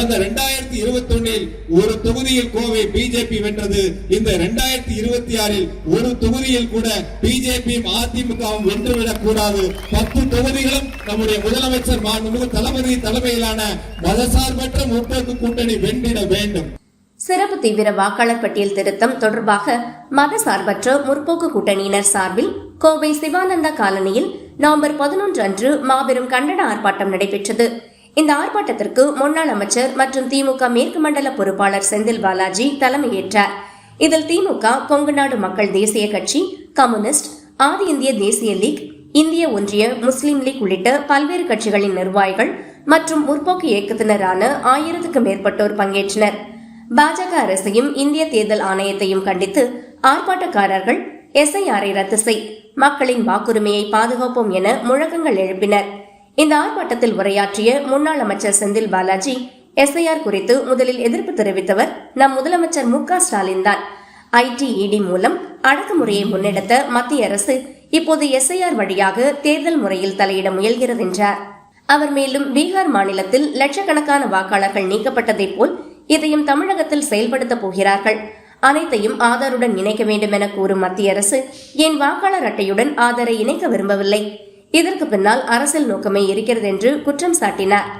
கடந்த இரண்டாயிரத்தி இருபத்தி ஒன்னில் ஒரு தொகுதியில் கோவை பிஜேபி வென்றது. இந்த இரண்டாயிரத்தி இருபத்தி ஆறில் ஒரு தொகுதியில் கூட பிஜேபியும் அதிமுகவும் வென்றுவிடக் கூடாது பத்து தொகுதிகளும் நம்முடைய முதலமைச்சர் மாண்புமிகு தளபதி தலைமையிலான மதசார்பற்ற முற்போக்கு கூட்டணி வென்றிட வேண்டும். சிறப்பு தீவிர வாக்காளர் பட்டியல் திருத்தம் தொடர்பாக மதசார்பற்ற முற்போக்கு கூட்டணியினர் சார்பில் கோவை சிவானந்தா காலனியில் நவம்பர் பதினொன்று அன்று மாபெரும் கண்டன ஆர்ப்பாட்டம் நடைபெற்றது. இந்த ஆர்ப்பாட்டத்திற்கு முன்னாள் அமைச்சர் மற்றும் திமுக மேற்கு மண்டல பொறுப்பாளர் செந்தில் பாலாஜி தலைமையேற்றார். இதில் திமுக கொங்குநாடு மக்கள் தேசிய கட்சி கம்யூனிஸ்ட் ஆதி இந்திய தேசிய லீக் இந்திய ஒன்றிய முஸ்லீம் லீக் உள்ளிட்ட பல்வேறு கட்சிகளின் நிர்வாகிகள் மற்றும் முற்போக்கு இயக்கத்தினரான ஆயிரத்துக்கும் மேற்பட்டோர் பங்கேற்றனர். பாஜக அரசையும் இந்திய தேர்தல் ஆணையத்தையும் கண்டித்து ஆர்ப்பாட்டக்காரர்கள் எஸ்ஐஆரை ரத்து செய் மக்களின் வாக்குரிமையை பாதுகாப்போம் என முழக்கங்கள் எழுப்பினர். இந்த ஆர்ப்பாட்டத்தில் உரையாற்றிய முன்னாள் அமைச்சர் செந்தில் பாலாஜி எஸ்ஐஆர் குறித்து முதலில் எதிர்ப்பு தெரிவித்தவர் நம் முதலமைச்சர் மு க ஸ்டாலின் தான். ஐடிஇடி மூலம் அடக்குமுறையை முன்னெடுத்த மத்திய அரசு இப்போது எஸ்ஐஆர் வழியாக தேர்தல் முறையில் தலையிட முயல்கிறது என்றார். அவர் மேலும் பீகார் மாநிலத்தில் லட்சக்கணக்கான வாக்காளர்கள் நீக்கப்பட்டதைப் போல் இதையும் தமிழகத்தில் செயல்படுத்தப் போகிறார்கள். அனைத்தையும் ஆதாருடன் இணைக்க வேண்டும் என கூறும் மத்திய அரசு என் வாக்காளர் அட்டையுடன் ஆதாரை இணைக்க விரும்பவில்லை. இதற்கு பின்னால் அரசியல் நோக்கமே இருக்கிறது என்று குற்றம் சாட்டினார்.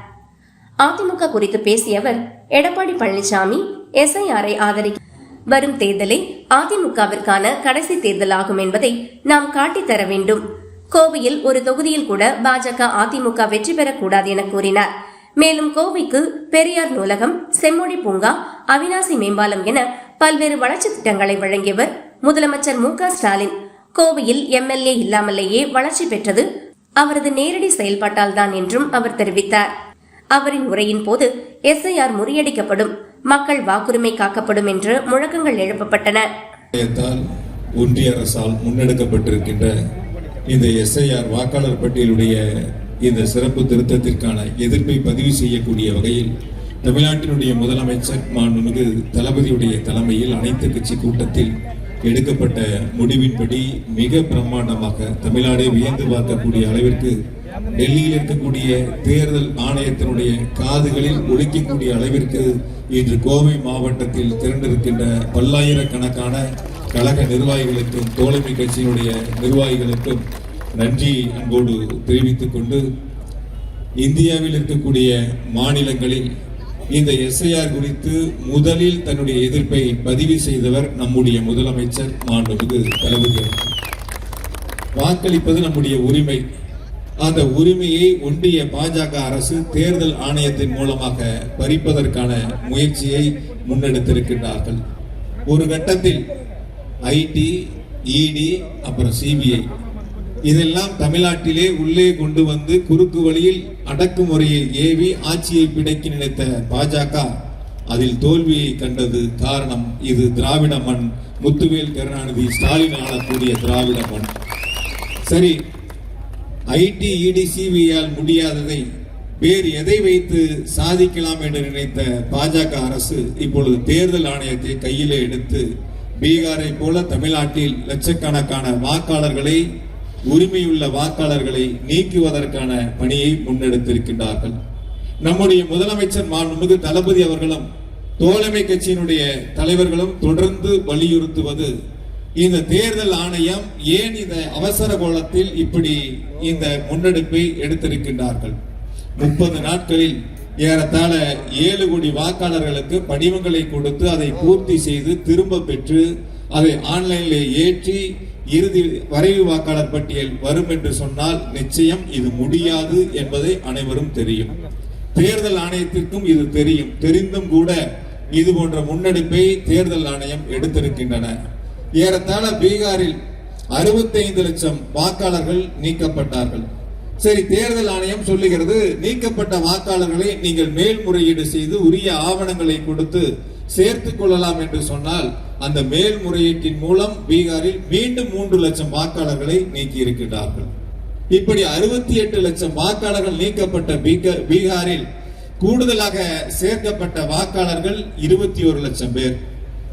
அதிமுக குறித்து பேசிய அவர் எடப்பாடி பழனிசாமி எஸ்ஐஆரை ஆதரிக்க வரும் தேர்தலே அதிமுகவிற்கான கடைசி தேர்தலாகும் என்பதை நாம் காட்டித் தர வேண்டும். கோவையில் ஒரு தொகுதியில் கூட பாஜக அதிமுக வெற்றி பெறக்கூடாது என கூறினார். மேலும் கோவைக்கு பெரியார் நூலகம் செம்மொழி பூங்கா அவினாசி மேம்பாலம் என பல்வேறு வளர்ச்சி திட்டங்களை வழங்கியவர் முதலமைச்சர் மு ஸ்டாலின். கோவையில் எம்எல்ஏ இல்லாமலேயே வளர்ச்சி பெற்றது அவரது நேரடி செயல்பாட்டால் தான் என்றும் அவர் தெரிவித்தார். அவரின் உரையின் போது எஸ்ஐஆர் முறியடிக்கப்படும் மக்கள் வாக்குரிமை காக்கப்படும் என்று முழக்கங்கள் எழுப்பப்பட்டன. ஒன்றிய அரசால் முன்னெடுக்கப்பட்டிருக்கின்ற இந்த எஸ்ஐஆர் வாக்காளர் பட்டியலுடைய இந்த சிறப்பு திருத்தத்திற்கான எதிர்ப்பை பதிவு செய்யக்கூடிய வகையில் தமிழ்நாட்டினுடைய முதலமைச்சர் மாண்புமிகு தளபதியுடைய தலைமையில் அனைத்து கட்சி கூட்டத்தில் எடுக்கப்பட்ட முடிவின்படி மிக பிரம்மாண்டமாக தமிழ்நாடே வியந்து பார்க்கக்கூடிய அளவிற்கு டெல்லியில் இருக்கக்கூடிய தேர்தல் ஆணையத்தினுடைய காதுகளில் ஒலிக்கக்கூடிய அளவிற்கு இன்று கோவை மாவட்டத்தில் திரண்டிருக்கின்ற பல்லாயிரக்கணக்கான கழக நிர்வாகிகளுக்கும் தோழமை கட்சியினுடைய நிர்வாகிகளுக்கும் நன்றி அன்போடு தெரிவித்துக் கொண்டு இந்தியாவில் இருக்கக்கூடிய மாநிலங்களில் இந்த எஸ்ஐஆர் குறித்து முதலில் தன்னுடைய எதிர்ப்பை பதிவு செய்தவர் நம்முடைய முதலமைச்சர் மாண்புமிகு தளபதி வாக்களிப்பது நம்முடைய உரிமை. அந்த உரிமையை ஒன்றிய பாஜக அரசு தேர்தல் ஆணையத்தின் மூலமாக பறிப்பதற்கான முயற்சியை முன்னெடுத்திருக்கின்றார்கள். ஒரு கட்டத்தில் ஐடி இடி அப்புறம் சிபிஐ. இதெல்லாம் தமிழ்நாட்டிலே உள்ளே கொண்டு வந்து குறுக்கு வழியில் அடக்குமுறையை ஏவி ஆட்சியை பிடைக்க நினைத்த பாஜக அதில் தோல்வியை கண்டது காரணம் இது திராவிட மண். முத்துவேல் கருணாநிதி ஸ்டாலின் ஆளக்கூடிய திராவிட மண். சரி ஐடி இடி சிபிஐயால் முடியாததை வேறு எதை வைத்து சாதிக்கலாம் என்று நினைத்த பாஜக அரசு இப்பொழுது தேர்தல் ஆணையத்தை கையிலே எடுத்து பீகாரை போல தமிழ்நாட்டில் லட்சக்கணக்கான வாக்காளர்களை உரிமையுள்ள வாக்காளர்களை நீக்குவதற்கான பணியை முன்னெடுத்திருக்கின்றார்கள். நம்முடைய முதலமைச்சர் மாண்புமிகு தளபதி அவர்களும் தோழமை கட்சியினுடைய தலைவர்களும் தொடர்ந்து வலியுறுத்துவது இந்த தேர்தல் ஆணையம் ஏன் இந்த அவசர கோலத்தில் இப்படி இந்த முன்னெடுப்பை எடுத்திருக்கின்றார்கள்? முப்பது நாட்களில் ஏறத்தாழ ஏழு கோடி வாக்காளர்களுக்கு படிவங்களை கொடுத்து அதை பூர்த்தி செய்து திரும்ப பெற்று அதை ஆன்லைனில் ஏற்றி இறுதி வரைவு வாக்காளர் பட்டியல் வரும் என்று சொன்னால் நிச்சயம் இது முடியாது என்பதை அனைவரும் தெரியும். தேர்தல் ஆணையத்திற்கும் இது தெரியும். தெரிந்தும் கூட இது போன்ற முன்னெடுப்பை தேர்தல் ஆணையம் எடுத்திருக்கின்றன. ஏறத்தாழ பீகாரில் 65 லட்சம் வாக்காளர்கள் நீக்கப்பட்டார்கள். சரி தேர்தல் ஆணையம் சொல்லுகிறது நீக்கப்பட்ட வாக்காளர்களை நீங்கள் மேல்முறையீடு செய்து உரிய ஆவணங்களை கொடுத்து சேர்த்து கொள்ளலாம் என்று சொன்னால் அந்த மேல்முறையீட்டின் மூலம் பீகாரில் மீண்டும் மூன்று லட்சம் வாக்காளர்களை நீக்கி இருக்கிறார்கள் இப்படி அறுபத்தி எட்டு லட்சம் வாக்காளர்கள் நீக்கப்பட்ட பீகாரில் கூடுதலாக சேர்க்கப்பட்ட வாக்காளர்கள் இருபத்தி ஒரு லட்சம் பேர்.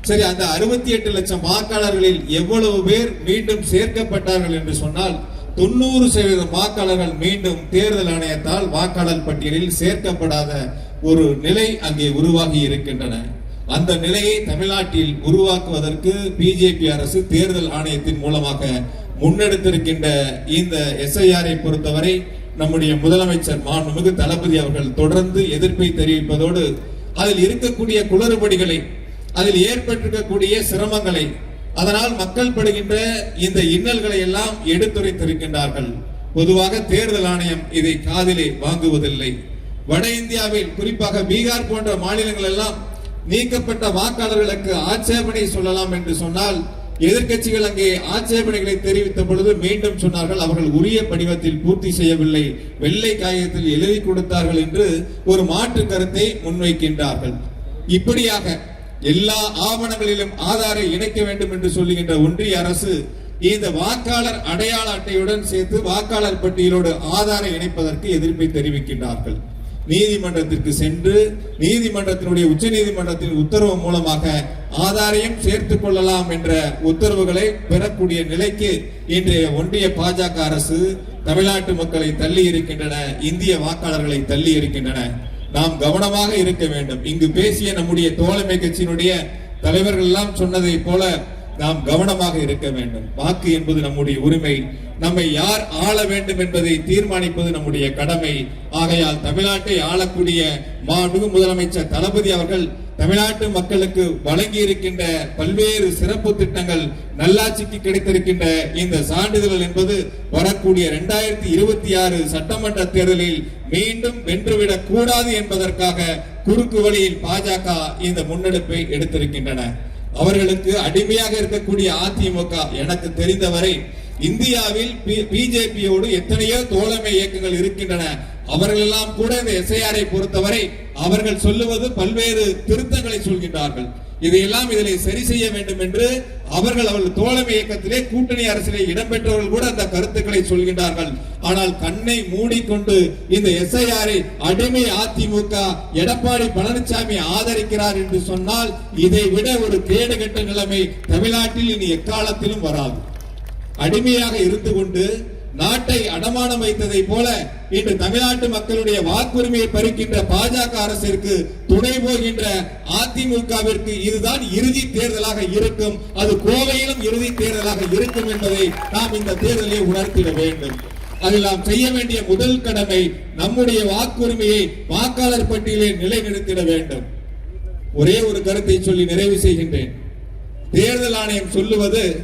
சரி அந்த அறுபத்தி எட்டு லட்சம் வாக்காளர்களில் எவ்வளவு பேர் மீண்டும் சேர்க்கப்பட்டார்கள் என்று சொன்னால் தொண்ணூறு சதவீதம் வாக்காளர்கள் மீண்டும் தேர்தல் ஆணையத்தால் வாக்காளர் பட்டியலில் சேர்க்கப்படாத ஒரு நிலை அங்கே உருவாகி இருக்கின்றன. அந்த நிலையை தமிழ்நாட்டில் உருவாக்குவதற்கு பிஜேபி அரசு தேர்தல் ஆணையத்தின் மூலமாக முன்னெடுத்திருக்கின்ற இந்த எஸ்ஐஆரை பொறுத்தவரை நம்முடைய முதலமைச்சர் மாண்புமிகு தளபதி அவர்கள் தொடர்ந்து எதிர்ப்பை தெரிவிப்பதோடு அதில் இருக்கக்கூடிய குளறுபடிகளை அதில் ஏற்பட்டிருக்கக்கூடிய சிரமங்களை அதனால் மக்கள் படுகின்ற இந்த இன்னல்களை எல்லாம் எடுத்துரைத்திருக்கின்றார்கள். பொதுவாக தேர்தல் ஆணையம் இதை காதிலே வாங்குவதில்லை. வட இந்தியாவில் குறிப்பாக பீகார் போன்ற மாநிலங்கள் எல்லாம் நீக்கப்பட்ட வாக்காளர்களுக்கு ஆட்சேபனை சொல்லலாம் என்று சொன்னால் எதிர்க்கட்சிகள் அங்கே ஆட்சேபனைகளை தெரிவித்த பொழுது மீண்டும் சொன்னார்கள் அவர்கள் உரிய படிவத்தில் பூர்த்தி செய்யவில்லை வெள்ளை காகிதத்தில் எழுதி கொடுத்தார்கள் என்று ஒரு மாற்று கருத்தை முன்வைக்கின்றார்கள். இப்படியாக எல்லா ஆவணங்களிலும் ஆதாரை இணைக்க வேண்டும் என்று சொல்லுகின்ற ஒன்றிய அரசு இந்த வாக்காளர் அடையாள அட்டையுடன் சேர்த்து வாக்காளர் பட்டியலோடு ஆதாரை இணைப்பதற்கு எதிர்ப்பை தெரிவிக்கின்றார்கள். நீதிமன்றத்திற்கு சென்று நீதிமன்றத்தினுடைய உச்ச நீதிமன்றத்தின் உத்தரவு மூலமாக ஆதாரையும் சேர்த்துக் கொள்ளலாம் என்ற உத்தரவுகளை பெறக்கூடிய நிலைக்கு இன்றைய ஒன்றிய பாஜக அரசு தமிழ்நாட்டு மக்களை தள்ளி இருக்கின்றன இந்திய வாக்காளர்களை தள்ளி இருக்கின்றன. நாம் கவனமாக இருக்க வேண்டும். இங்கு பேசிய நம்முடைய தோழமை கட்சியினுடைய தலைவர்கள் எல்லாம் சொன்னதை போல நாம் கவனமாக இருக்க வேண்டும். வாக்கு என்பது நம்முடைய உரிமை. நம்மை யார் ஆள வேண்டும் என்பதை தீர்மானிப்பது நம்முடைய கடமை. ஆகையால் தமிழ்நாட்டை ஆளக்கூடிய மாண்புமிகு முதலமைச்சர் தளபதி அவர்கள் தமிழ்நாட்டு மக்களுக்கு வழங்கி இருக்கின்ற பல்வேறு சிறப்பு திட்டங்கள் நல்லாட்சிக்கு கிடைத்திருக்கின்ற இந்த சான்றிதழ்கள் என்பது வரக்கூடிய இரண்டாயிரத்தி இருபத்தி ஆறு சட்டமன்ற தேர்தலில் மீண்டும் வென்றுவிடக் கூடாது என்பதற்காக குறுக்கு வழியில் பாஜக இந்த முன்னெடுப்பை எடுத்திருக்கின்றன. அவர்களுக்கு அடிமையாக இருக்கக்கூடிய அதிமுக எனக்கு தெரிந்தவரை இந்தியாவில் பிஜேபியோடு எத்தனையோ தோழமை இயக்கங்கள் இருக்கின்றன. அவர்கள் எல்லாம் கூட இந்த எஸ்ஐஆரை பொறுத்தவரை அவர்கள் சொல்லுவது பல்வேறு திருத்தங்களை சொல்கின்றார்கள். இதையெல்லாம் இதனை சரி செய்ய வேண்டும் என்று அவர்கள் அவர்கள் தோழமை இயக்கத்திலே கூட்டணி அரசிலே இடம்பெற்றவர்கள் கூட அந்த கருத்துக்களை சொல்கின்றார்கள். ஆனால் கண்ணை மூடிக்கொண்டு இந்த எஸ்ஐஆரை அடிமை அதிமுக எடப்பாடி பழனிசாமி ஆதரிக்கிறார் என்று சொன்னால் இதை விட ஒரு கேடுகட்ட நிலைமை தமிழ்நாட்டில் இனி எக்காலத்திலும் வராது. அடிமையாக இருந்து கொண்டு நாட்டை அடமானம் வைத்ததை போல இன்று தமிழ்நாட்டு மக்களுடைய வாக்குரிமையை பறிக்கின்ற பாஜக அரசிற்கு துணை போகின்ற அதிமுகவிற்கு இதுதான் இறுதி தேர்தலாக இருக்கும். அது கோவையிலும் இறுதி தேர்தலாக இருக்கும் என்பதை நாம் இந்த தேர்தலை உணர்த்திட வேண்டும். அதில் நாம் செய்ய வேண்டிய முதல் கடமை நம்முடைய வாக்குரிமையை வாக்காளர் பட்டியலில் நிலைநிறுத்திட வேண்டும். ஒரே ஒரு கருத்தை சொல்லி நிறைவு செய்கின்றேன். தேர்தல் ஆணையம் சொல்லுவது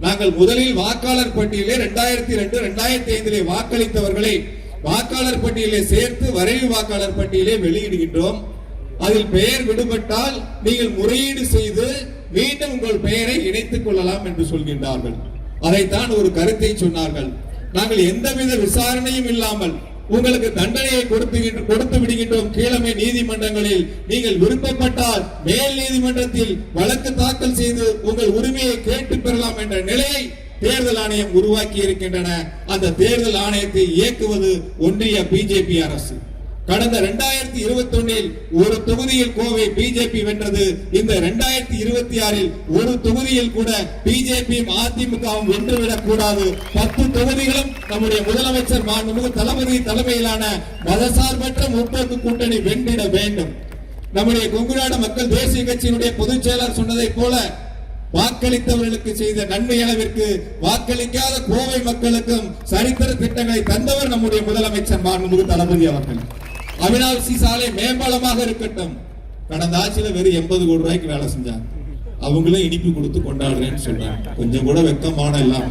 நாங்கள் முதலில் வாக்காளர் பட்டியலே இரண்டாயிரத்தி ரெண்டு இரண்டாயிரத்தி ஐந்திலே வாக்களித்தவர்களை வாக்காளர் பட்டியலை சேர்த்து வரைவு வாக்காளர் பட்டியலை வெளியிடுகின்றோம். அதில் பெயர் விடுபட்டால் நீங்கள் முறையீடு செய்து மீண்டும் உங்கள் பெயரை இணைத்துக் கொள்ளலாம் என்று சொல்கின்றார்கள். அதைத்தான் ஒரு கருத்தை சொன்னார்கள். நாங்கள் எந்தவித விசாரணையும் இல்லாமல் உங்களுக்கு தண்டனையை கொடுத்து கொடுத்து விடுகின்றோம். கீழமை நீதிமன்றங்களில் நீங்கள் விருப்பப்பட்டால் மேல் நீதிமன்றத்தில் வழக்கு தாக்கல் செய்து உங்கள் உரிமையை கேட்டு பெறலாம் என்ற நிலையை தேர்தல் ஆணையம் உருவாக்கி இருக்கின்றன. அந்த தேர்தல் ஆணையத்தை இயக்குவது ஒன்றிய பிஜேபி அரசு. கடந்த இரண்டாயிரத்தி இருபத்தி ஒன்னில் ஒரு தொகுதியில் கோவை பிஜேபி வென்றது. இந்த இரண்டாயிரத்தி இருபத்தி ஆறில் ஒரு தொகுதியில் கூட பிஜேபியும் அதிமுகவும் வென்றுவிடக் கூடாது. பத்து தொகுதிகளும் நம்முடைய முதலமைச்சர் மாண்புமிகு தளபதி தலைமையிலான மதசார்பற்ற முற்போக்கு கூட்டணி வென்றிட வேண்டும். நம்முடைய கொங்குநாடு மக்கள் தேசிய கட்சியினுடைய பொதுச் செயலர் சொன்னதை போல வாக்களித்தவர்களுக்கு செய்த நன்மை அளவிற்கு வாக்களிக்காத கோவை மக்களுக்கும் சரித்திர திட்டங்களை தந்தவர் நம்முடைய முதலமைச்சர் மாண்புமிகு தளபதி அவர்கள். அவினாசி சாலை மேம்பாலமாக இருக்கட்டும். கடந்த ஆட்சியில வெறும் எண்பது கோடி ரூபாய்க்கு வேலை செஞ்சாங்க. அவங்களும் இனிப்பு கொடுத்து கொண்டாடுறேன்னு சொல்றாங்க. கொஞ்சம் கூட வெக்கமான இல்லாம.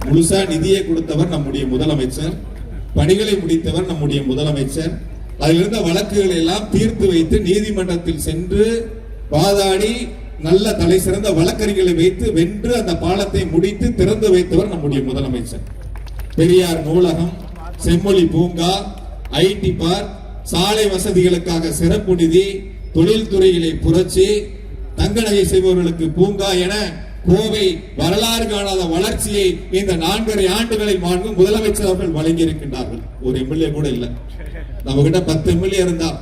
முழுசா நிதியை கொடுத்தவர் நம்முடைய முதலமைச்சர். பணிகளை முடித்தவர் நம்முடைய முதலமைச்சர். அதில் இருந்த வழக்குகளை எல்லாம் தீர்த்து வைத்து நீதிமன்றத்தில் சென்று வாதாடி நல்ல தலை சிறந்த வழக்கறிஞர்களை வைத்து வென்று அந்த பாலத்தை முடித்து திறந்து வைத்தவர் நம்முடைய முதலமைச்சர். பெரியார் நூலகம் செம்மொழி பூங்கா ஐடி பார்க் சாலை வசதிகளுக்காக சிறப்பு நிதி தொழில்துறையிலே புரட்சி தங்க நகை செய்பவர்களுக்கு பூங்கா என கோவை வரலாறு காணாத வளர்ச்சியை இந்த நான்கரை ஆண்டுகளை மாண்பு முதலமைச்சர் அவர்கள் வழங்கி இருக்கின்றார்கள் ஒரு எம்எல்ஏ கூட இல்லை. நம்ம கிட்ட பத்து எம்எல்ஏ இருந்தால்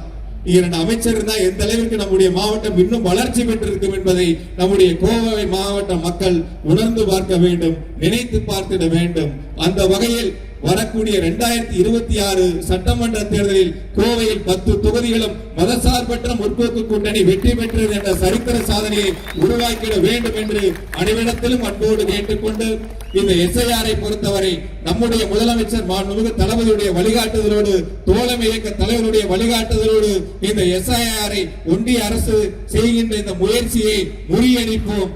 இரண்டு அமைச்சர் இருந்தால் எந்த அளவிற்கு நம்முடைய மாவட்டம் இன்னும் வளர்ச்சி பெற்றிருக்கும் என்பதை நம்முடைய கோவை மாவட்ட மக்கள் உணர்ந்து பார்க்க வேண்டும் நினைத்து பார்த்திட வேண்டும். அந்த வகையில் வரக்கூடிய இரண்டாயிரத்தி இருபத்தி ஆறு சட்டமன்ற தேர்தலில் கோவையில் பத்து தொகுதிகளும் மதசார்பற்ற முற்போக்கு கூட்டணி வெற்றி பெற்றது என்ற சரித்திர சாதனையை உருவாக்கிட வேண்டும் என்று அனைவரிடத்திலும் அன்போடு கேட்டுக்கொண்டு இந்த எஸ்ஐஆரை பொறுத்தவரை நம்முடைய முதலமைச்சர் மாண்புமிகு தளபதியுடைய வழிகாட்டுதலோடு தோழம் இயக்க தலைவருடைய வழிகாட்டுதலோடு இந்த எஸ்ஐஆரை ஒன்றிய அரசு செய்கின்ற இந்த முயற்சியை முறியடிப்போம்.